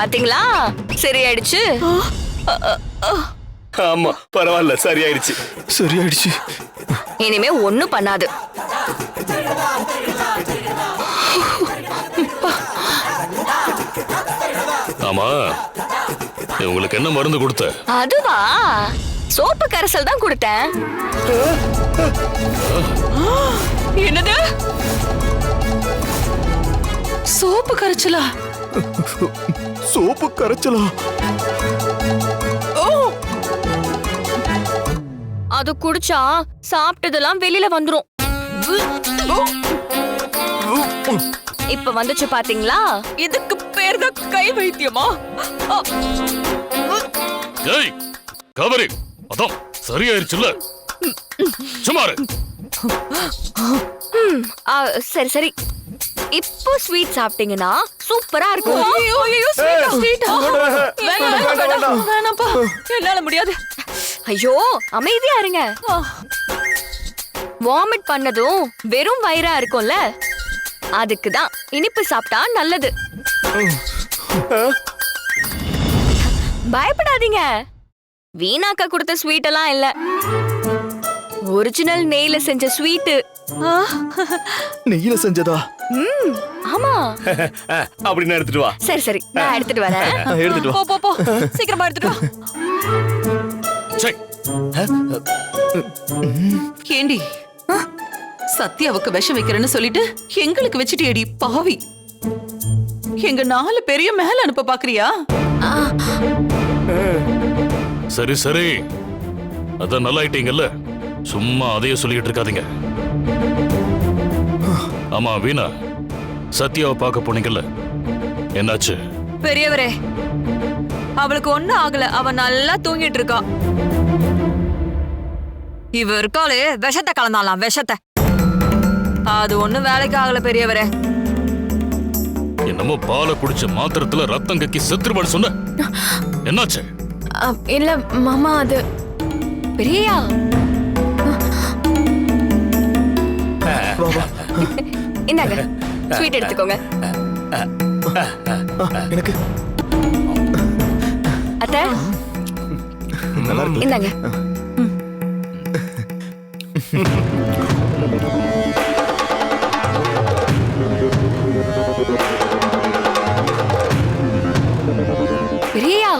பாத்தீங்களா? சரியாயிடுச்சு. ஆமா பரவாயில்ல சரியாயிடுச்சு. சரியாயிடுச்சு. இனிமே ஒண்ணும் பண்ணாது. ஆமா உங்களுக்கு என்ன மருந்து கொடுத்த? அதுவா? சோப்பு கரைசல் தான் கொடுத்தேன். என்னது? சோப்பு கரைச்சலா? சோப்பு கரைச்சலா? அது குடிச்சா சாப்பிட்டதெல்லாம் வெளியில வந்துரும். இப்ப வந்துச்சு பாத்தீங்களா? இதுக்கு பேர் தான் கை வைத்தியமா? ஏய் கவரி அதான் சரியாயிருச்சுல்ல. சுமாரு ஆ, சரி சரி. இப்போ ஸ்வீட் சாப்பிட்டீங்கன்னா சூப்பரா இருக்கும். வேணாப்பா என்னால முடியாது. ஐயோ அமைதியா இருங்க. வாமிட் பண்ணதும் வெறும் வயிறா இருக்கும்ல? அதுக்கு தான் இனிப்பு சாப்பிட்டா நல்லது. பயப்படாதீங்க. வீணாக்கா கொடுத்த ஸ்வீட் எல்லாம் இல்ல. ஒரிஜினல் நெய்ல செஞ்ச ஸ்வீட் நெய்யில செஞ்சதா? ம் ஆமா. அப்படின்னு எடுத்துட்டு வா. சரி சரி நான் எடுத்துட்டு வரேன். எடுத்துட்டு போ வா. போ போ சீக்கிரமா எடுத்துட்டு வா. சே ஏண்டி? சத்யாவுக்கு விஷம் வைக்கிறேன்னு சொல்லிட்டு எங்களுக்கு வச்சுட்டு ஏடி பாவி. எங்க நாலு பெரிய மேல அனுப்ப பாக்குறியா? சரி சரி. அதான் நல்லா ஆயிட்டீங்கல்ல சும்மா அதையே சொல்லிட்டு இருக்காதீங்க. ஆமா வீணா. சத்யாவை பார்க்க போனீங்கல்ல? என்னாச்சு? பெரியவரே அவளுக்கு ஒண்ணும் ஆகல. அவ நல்லா தூங்கிட்டு இருக்கா. இவ இருக்காளே விஷத்தை கலந்தாலாம் விஷத்தை. அது ஒண்ணும் வேலைக்கு ஆகல பெரியவரே. என்னமோ பாலை குடிச்ச மாத்திரத்துல ரத்தம் கக்கி செத்துருவான்னு சொன்ன. என்னாச்சு? இல்ல மாமா அது பெரியா. ஸ்வீட் எடுத்துக்கோங்க. எனக்கு? அத்தை? இந்தாங்க. பிரியா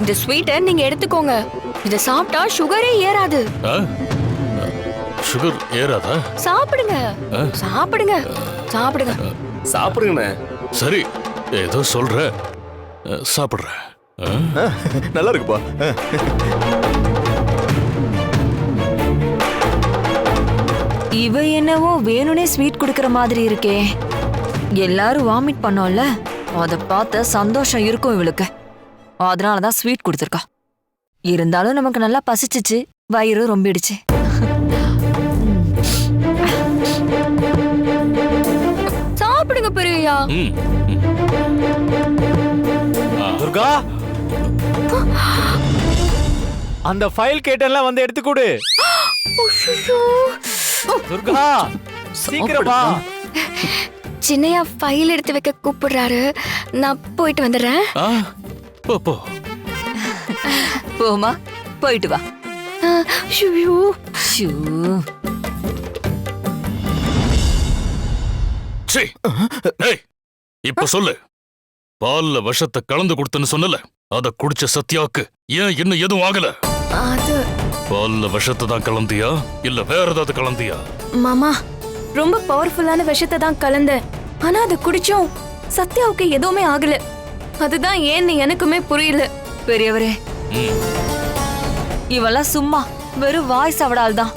இந்த ஸ்வீட்டை நீங்க எடுத்துக்கோங்க. இத சாப்பிட்டா சுகரே ஏறாது? சுகர் ஏறாதா? சாப்பிடுங்க. சாப்பிடுங்க. சாப்பிடுங்க. சாப்பிடுங்கண்ணே. சரி ஏதோ சொல்ற? ஆ, நல்லா இருக்குப்பா. இவ என்னவோ வேணும்னே ஸ்வீட் குடுக்கற மாதிரி இருக்கே. எல்லாரும் வாமிட் பண்ணோம்ல அத பார்த்த சந்தோஷம் இருக்கும் இவளுக்கு. அதனாலதான் ஸ்வீட் கொடுத்துருக்கா. இருந்தாலும் நமக்கு நல்லா பசிச்சுச்சு வயிறு ரொம்பிடுச்சு. ம் துர்கா? அந்த ஃபைல் கேட்டெல்லாம் வந்து எடுத்து கொடு. துர்கா சீக்கிரமா சின்னையா ஃபைல் எடுத்து வைக்க கூப்பிடுறாரு. நான் போயிட்டு வந்துடுறேன். போ போ. போமா போயிட்டு வா. ஆ, ஐயோ. ஷூ. இப்ப சொல்லு. பால்ல விஷத்தை கலந்து கொடுத்தேன்னு சொன்னல அத குடிச்ச சத்யாவுக்கு ஏன் இன்னும் எதுவும் ஆகல? பால்ல விஷத்தை தான் கலந்தியா இல்ல வேற ஏதாவது கலந்தியா? மாமா ரொம்ப பவர்ஃபுல்லான விஷத்தை தான் கலந்தேன் ஆனா அது குடிச்சும் சத்யாவுக்கு எதுவுமே ஆகல. அதுதான் ஏன்னு எனக்குமே புரியல. பெரியவரே இவெல்லாம் சும்மா வெறும் வாய் சவடால் தான்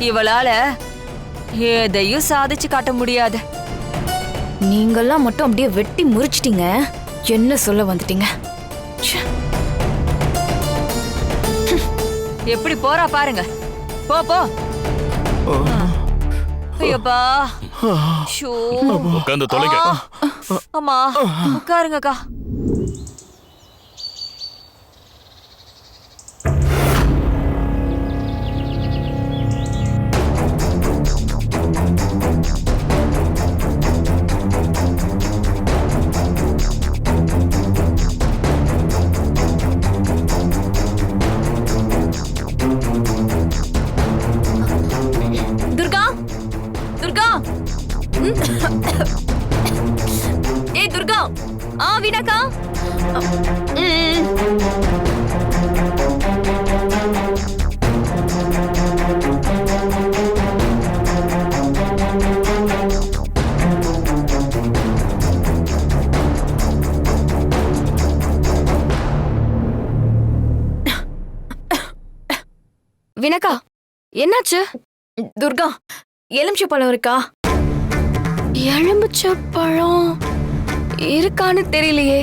இவளால எதையும் சாதிச்சு காட்ட முடியாது. நீங்கெல்லாம் மட்டும் அப்படியே வெட்டி முறிச்சிட்டீங்க. என்ன சொல்ல வந்துட்டீங்க? ச்சே. எப்படி போறா பாருங்க. போ போ. ஐயப்பா. ஷோ உட்காந்து தொலைங்க. அம்மா உட்காருங்கக்கா. ஏ துர்கா. ஆ வீணாக்கா? வினக்கா என்னாச்சு? துர்கா எலுமிச்சை பழம் இருக்கா? எலும்புச்ச பழம் இருக்கான்னு தெரியலையே.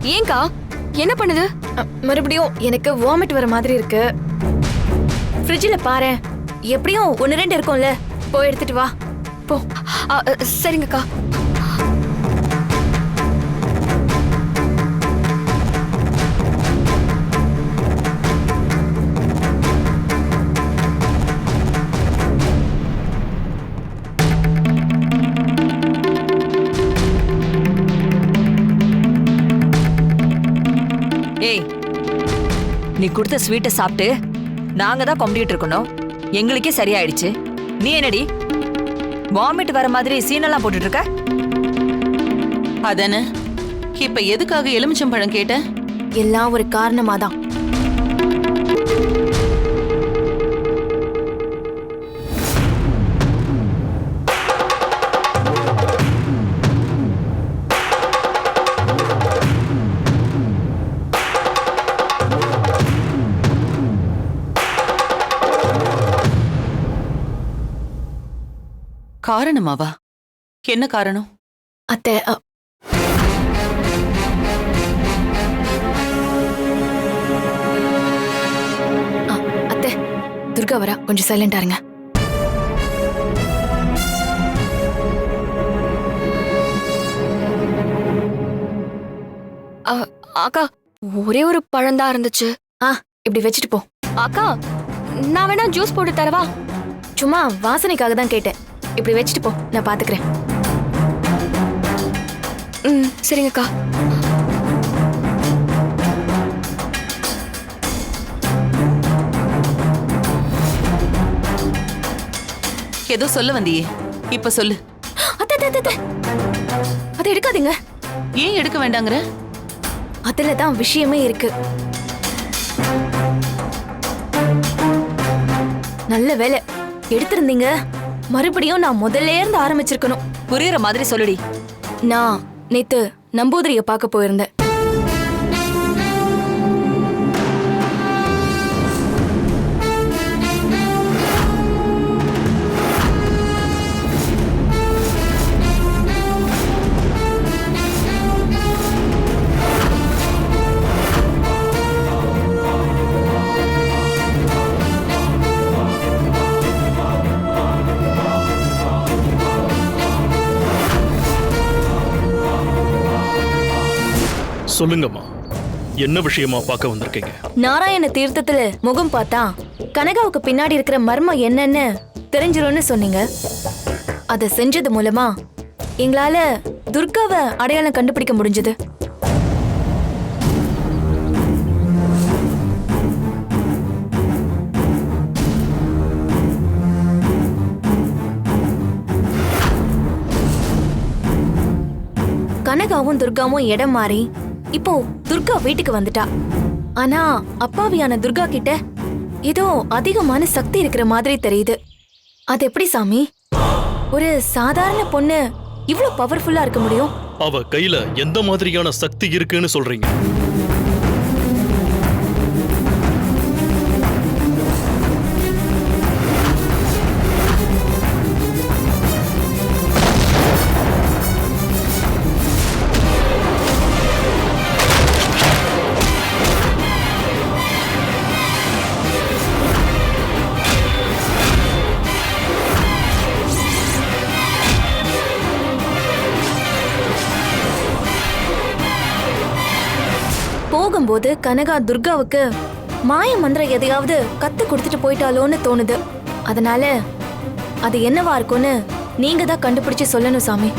ஏங்கா என்ன பண்ணுது? மறுபடியும் எனக்கு வாமிட் வர மாதிரி இருக்கு. ஃப்ரிட்ஜில் பாரு எப்படியும் ஒன்று ரெண்டு இருக்கும்ல. போய் எடுத்துட்டு வா. போ. சரிங்கக்கா. நீ கொடுத்த ஸ்வீட்டை சாப்பிட்டு நாங்க தான் கொம்பிட்டு இருக்கணும். எங்களுக்கே சரியாயிடுச்சு. நீ என்னடி? வாமிட் வர மாதிரி சீனெல்லாம் போட்டுட்டு இருக்க அதானே இப்ப எதுக்காக எலுமிச்சம்பழம் கேட்ட? எல்லாம் ஒரு காரணமா காரணமாவா? என்ன காரணம்? அத்தை அத்தை துர்கா வரா கொஞ்சம் சைலண்டா இருங்க. அ, அக்கா ஒரே ஒரு பழம் தான் இருந்துச்சு. ஆ இப்படி வச்சுட்டு போ. அக்கா நான் வேணா ஜூஸ் போட்டு தரவா? சும்மா வாசனைக்காக தான் கேட்டேன். இப்படி வச்சுட்டு போ. நான் பாத்துக்கிறேன். ம் சரிங்கக்கா. ஏதோ சொல்ல வந்தியே. இப்ப சொல்லு. அத்தை அத்தை, அத்தை, அத்தை. அதை எடுக்காதீங்க. ஏன் எடுக்க வேண்டாங்கிற? அதுல தான் விஷயமே இருக்கு. நல்ல வேலை. எடுத்திருந்தீங்க? மறுபடியும் நான் முதல்ல இருந்து ஆரம்பிச்சிருக்கணும். புரியுற மாதிரி சொல்லுடி. நான் நேத்து நம்பூதிரிய பார்க்க போயிருந்தேன். சொல்லுங்கம்மா. என்ன விஷயமா பார்க்க வந்திருக்கீங்க? நாராயண தீர்த்தத்துல முகம் பார்த்தா கனகாவுக்கு பின்னாடி இருக்கிற மர்மம் என்னன்னு தெரிஞ்சிரும்னு சொன்னீங்க. அதை செஞ்சது மூலமா எங்களால துர்காவை அடையாளம் கண்டுபிடிக்க முடிஞ்சது. கனகாவும் துர்காவும் இடம் மாறி இப்போ துர்கா வீட்டுக்கு வந்துட்டா. ஆனா அப்பாவியான துர்கா கிட்ட ஏதோ அதிகமான சக்தி இருக்கிற மாதிரி தெரியுது. அது எப்படி சாமி? ஒரு சாதாரண பொண்ணு இவ்வளவு பவர்ஃபுல்லா இருக்க முடியும்? அவ கையில எந்த மாதிரியான சக்தி இருக்குன்னு சொல்றீங்க? போது கனகா துர்காவுக்கு மாய மந்திரம் எதையாவது கத்து கொடுத்துட்டு போயிட்டாலோன்னு தோணுது. அதனால அது என்னவா இருக்கும்னு நீங்க தான் கண்டுபிடிச்சு சொல்லணும் சாமி.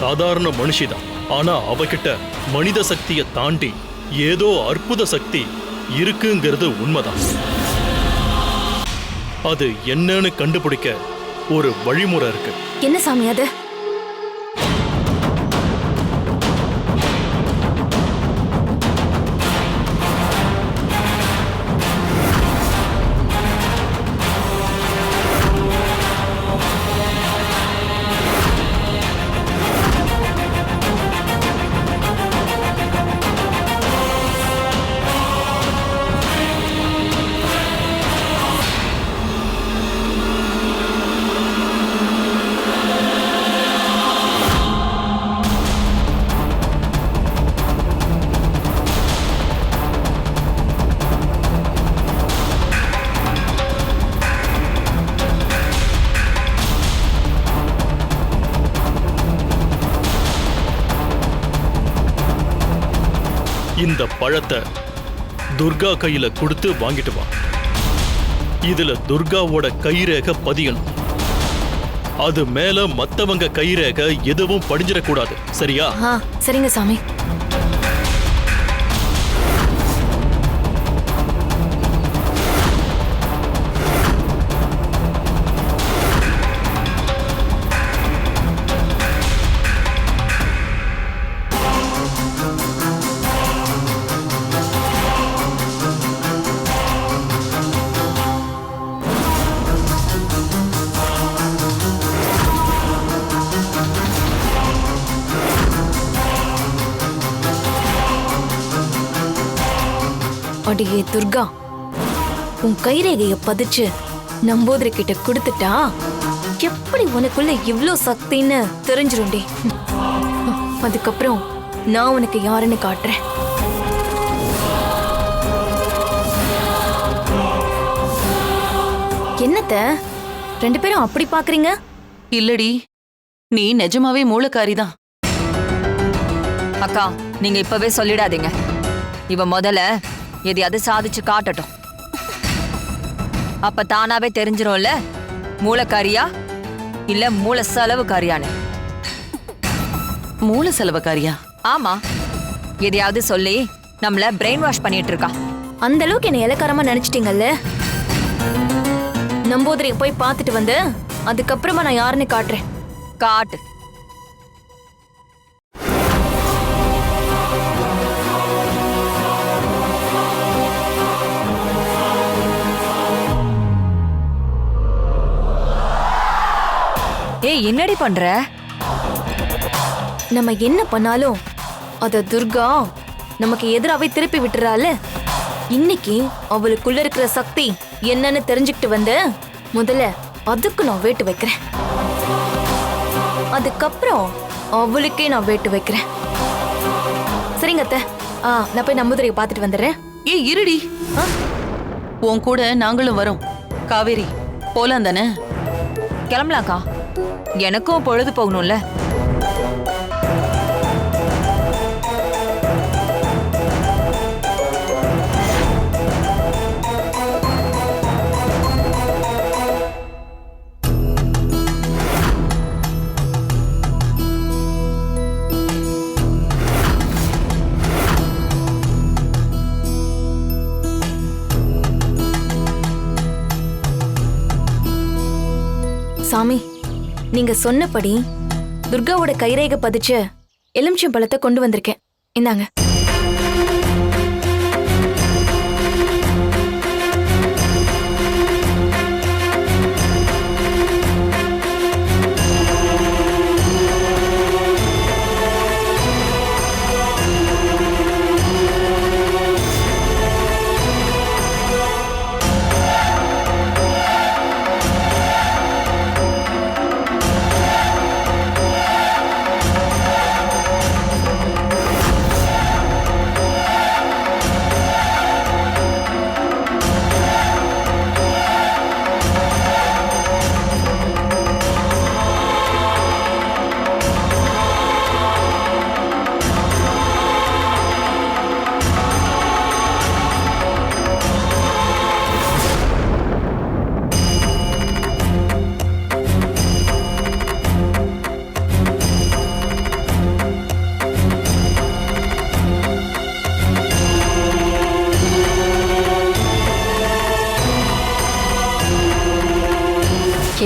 சாதாரண மனுஷிதான் ஆனா அவகிட்ட மனித சக்தியை தாண்டி ஏதோ அற்புத சக்தி இருக்குங்கிறது உண்மைதான். அது என்னன்னு கண்டுபிடிக்க ஒரு வழிமுறை இருக்கு. என்ன சாமி அது? இந்த பழத்தை துர்கா கையில கொடுத்து வாங்கிட்டு வா. இதுல துர்காவோட கைரேக பதியணும். அது மேல மத்தவங்க கைரேக எதுவும் படிஞ்சிடக்கூடாது. சரியா? சரிங்க சாமி. அடியே துர்கா உன் கைரேகைய பதிச்சு நம்பூதிரி கிட்ட கொடுத்துட்டா எப்படி உனக்குள்ள இவ்ளோ சக்தின்னு தெரிஞ்சிரும்டி? அதுக்கப்புறம் நான் உனக்கு யாருன்னு காட்டுறேன். என்னத்த? ரெண்டு பேரும் அப்படி பாக்குறீங்க? இல்லடி நீ நிஜமாவே மூளைக்காரி தான் அக்கா நீங்க இப்பவே சொல்லிடாதீங்க. இவ முதல்ல எதையாவது சாதிச்சு காட்டட்டும். அப்ப தானாவே தெரிஞ்சிரும்ல? மூலக்காரியா இல்ல மூல செலவுக்காரியான்னு மூல செலவக்காரியா ஆமா. எதையாவது சொல்லி நம்மள பிரெயின் வாஷ் பண்ணிட்டு இருக்கா அந்த அளவுக்கு என்ன இலக்காரமா நினைச்சிட்டீங்கல்ல? நம்போதரைய போய் பார்த்துட்டு வந்து அதுக்கப்புறமா நான் யாருன்னு காட்டுறேன். காட்டு. என்னடி பண்ற? நம்ம என்ன பண்ணாலும் அத துர்கா நமக்கு எதிராவே திருப்பி விட்டுறால இன்னைக்கு அவளுக்குள்ள இருக்கிற சக்தி என்னன்னு தெரிஞ்சுக்கிட்டு வந்து முதல்ல அதுக்கு நான் வேட்டு வைக்கிறேன். அதுக்கப்புறம் அவளுக்கே நான் வேட்டு வைக்கிறேன். சரிங்க அத்தை. ஆ நான் போய் நம்புதிரையை பார்த்துட்டு வந்துடுறேன். ஏ இருடி. ஆ? உன் கூட நாங்களும் வரோம். காவேரி போலாம் தானே கிளம்பலாம்க்கா. எனக்கும் பொழுது போகணும்ல? நீங்க சொன்னபடி துர்காவோட கைரேகை பதிச்ச எலுமிச்சம் பழத்தை கொண்டு வந்திருக்கேன். இந்தாங்க.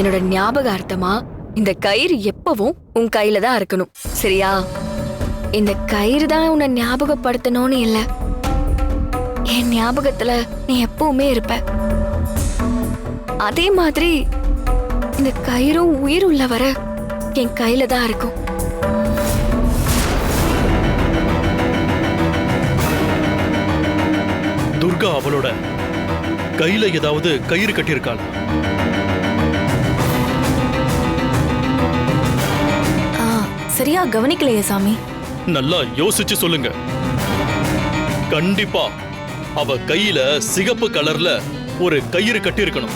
என்னோட ஞாபகார்த்தமா இந்த கயிறு எப்பவும் உன் கையில தான் இருக்கணும். சரியா? இந்த கயிறு தான் உன்னை ஞாபகப்படுத்தணும்னு இல்ல. என் ஞாபகத்துல நீ எப்பவுமே இருப்ப. அதே மாதிரி இந்த கயிறும் உயிர் உள்ள வர என் கையில தான் இருக்கும். துர்கா அவளோட கையில ஏதாவது கயிறு கட்டியிருக்காள்? சரியா கவனிக்கலையே சாமி. நல்லா யோசிச்சு சொல்லுங்க. கண்டிப்பா அவ கையில சிகப்பு கலர்ல ஒரு கயிறு கட்டியிருக்கணும்.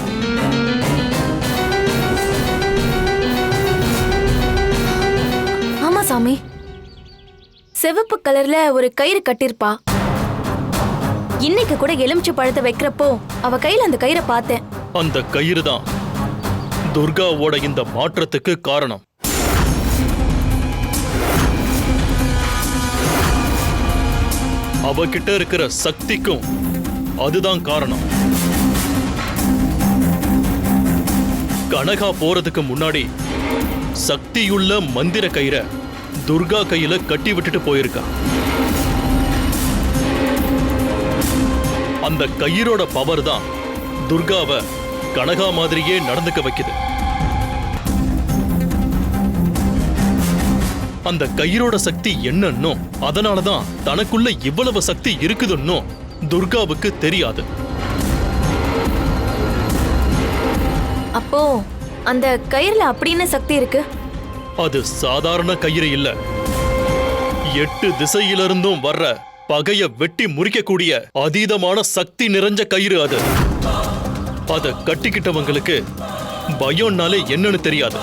ஆமா சாமி. சிவப்பு கலர்ல ஒரு கயிறு கட்டிருப்பா இன்னைக்கு கூட எலுமிச்சை பழத்தை வைக்கிறப்போ அவ கையில அந்த கயிறை பார்த்தேன். அந்த கயிறு தான் துர்காவோட இந்த மாற்றத்துக்கு காரணம். அவகிட்ட இருக்கிற சக்திக்கும் அதுதான் காரணம். கனகா போறதுக்கு முன்னாடி சக்தியுள்ள மந்திர கயிறை துர்கா கையில கட்டி விட்டுட்டு போயிருக்கா. அந்த கயிறோட பவர் தான் துர்காவை கனகா மாதிரியே நடந்துக்க வைக்குது. அந்த கயிறோட சக்தி என்னன்னோ அதனாலதான் தனக்குள்ள இவ்வளவு சக்தி இருக்குதுன்னோ துர்காவுக்கு தெரியாது. அப்போ அந்த கயிறுல அப்படின்னு சக்தி இருக்கு? அது சாதாரண கயிறு இல்ல. எட்டு திசையிலிருந்தும் வர்ற பகைய வெட்டி முறிக்கக்கூடிய அதீதமான சக்தி நிறைஞ்ச கயிறு அது. அத கட்டிக்கிட்டவங்களுக்கு பயம்னாலே என்னன்னு தெரியாது.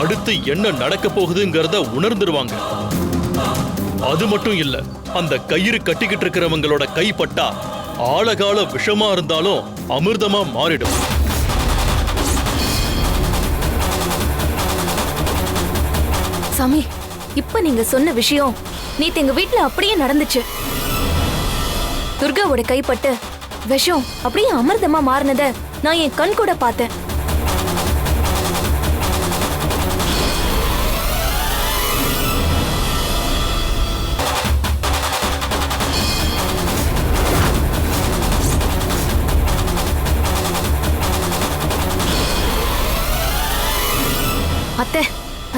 அடுத்து என்ன நடக்க போகுதுங்கிறத உணர்ந்துருவாங்க. அது மட்டும் இல்ல அந்த கயிறு கட்டிக்கிட்டு இருக்கிறவங்களோட கைப்பட்டா ஆழகால விஷமா இருந்தாலும் அமிர்தமா மாறிடும். சாமி இப்ப நீங்க சொன்ன விஷயம் நேத்து எங்க வீட்டுல அப்படியே நடந்துச்சு. துர்காவோட கைப்பட்டு விஷம் அப்படியே அமிர்தமா மாறினத நான் என் கண் கூட பார்த்தேன்.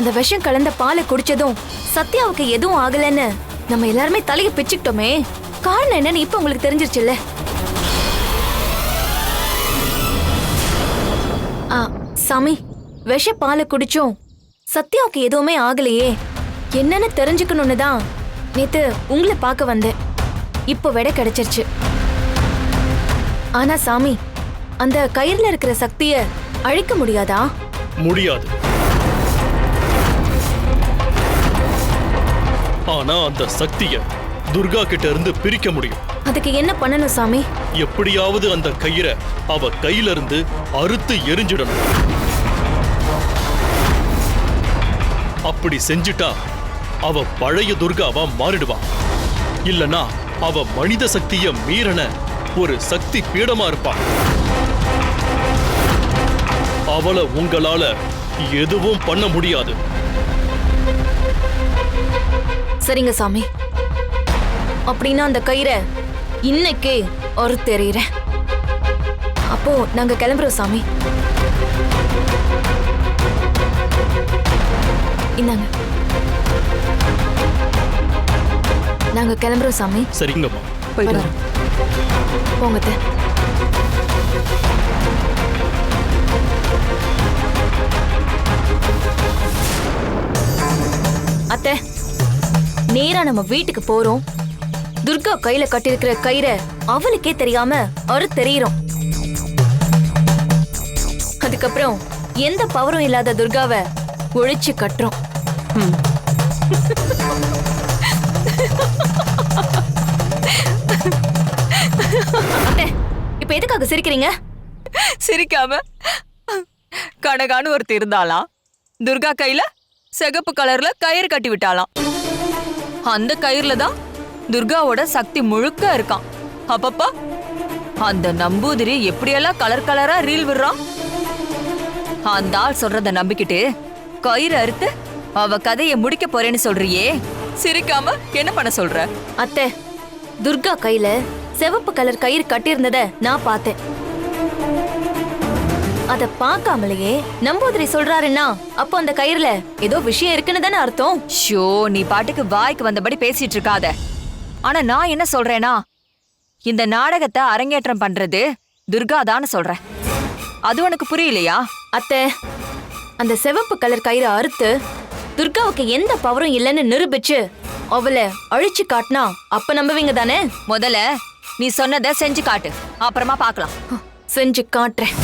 அந்த விஷம் கலந்த பாலை குடிச்சதும் சத்யாவுக்கு எதுவும் ஆகலன்னு நம்ம எல்லாருமே தலைய பிச்சுக்கிட்டோமே. காரணம் என்னன்னு இப்ப உங்களுக்கு தெரிஞ்சிருச்சுல்ல? ஆ சாமி விஷ பாலை குடிச்சோம் சத்யாவுக்கு எதுவுமே ஆகலையே. என்னன்னு தெரிஞ்சுக்கணும்னு தான் நேத்து உங்களை பார்க்க வந்தேன். இப்போ விட கிடைச்சிருச்சு. ஆனா சாமி அந்த கயிறுல இருக்கிற சக்திய அழிக்க முடியாதா? முடியாது. ஆனா அந்த சக்திய துர்கா கிட்ட இருந்து பிரிக்க முடியும். அதுக்கு என்ன பண்ணணும் சாமி? எப்படியாவது அந்த கயிறை அவ கையில இருந்து அறுத்து எரிஞ்சிடணும். அப்படி செஞ்சிட்டா அவ பழைய துர்காவா மாறிடுவா. இல்லனா அவ மனித சக்திய மீறன ஒரு சக்தி பீடமா இருப்பா. அவளை உங்களால எதுவும் பண்ண முடியாது. சரிங்க சாமி. அப்படின்னா அந்த கயிறை இன்னைக்கே ஒரு தெரியுறேன் அப்போ நாங்க கிளம்புறோம் சாமி. இந்தாங்க. நாங்க கிளம்புறோம் சாமி. சரிங்கம்மா. போயிட்டு வரேன். போங்க அத்தை. நேரா நம்ம வீட்டுக்கு போறோம். துர்கா கையில கட்டியிருக்கிற கயிறை அவளுக்கே தெரியாம அறு தெரியறோம் அதுக்கப்புறம் எந்த பவரும் இல்லாத துர்காவை ஒழிச்சு கட்டுறோம். இப்ப எதுக்காக சிரிக்கிறீங்க? சிரிக்காம கனகான்னு ஒருத்தர் இருந்தாலாம் துர்கா கையில சிகப்பு கலர்ல கயிறு கட்டி விட்டாளாம். அந்த கயிறுல தான் துர்காவோட சக்தி முழுக்க இருக்கான். அப்பப்பா அந்த நம்பூதிரி எப்படியெல்லாம் கலர் கலரா ரீல் விடுறான்? அந்த ஆள் சொல்றத நம்பிக்கிட்டு கயிறு அறுத்து அவ கதையை முடிக்க போறேன்னு சொல்றியே. சிரிக்காம என்ன பண்ண சொல்ற? அத்தை துர்கா கையில சிவப்பு கலர் கயிறு கட்டியிருந்தத நான் பார்த்தேன். அத பார்க்காமலேயே நம்பூதிரி சொல்றாருன்னா அப்போ அந்த கயிறுல ஏதோ விஷயம் இருக்குன்னு தானே அர்த்தம்? ஷோ நீ பாட்டுக்கு வாய்க்கு வந்தபடி பேசிட்டு இருக்காத. ஆனா நான் என்ன சொல்றேனா இந்த நாடகத்தை அரங்கேற்றம் பண்றது துர்கா தான் சொல்றேன். அது உனக்கு புரியலையா? அத்தை அந்த சிவப்பு கலர் கயிறை அறுத்து துர்காவுக்கு எந்த பவரும் இல்லைன்னு நிரூபிச்சு அவளை அழிச்சு காட்டினா அப்ப நம்புவீங்க தானே? முதல்ல நீ சொன்னதை செஞ்சு காட்டு. அப்புறமா பார்க்கலாம். செஞ்சு காட்டுறேன்.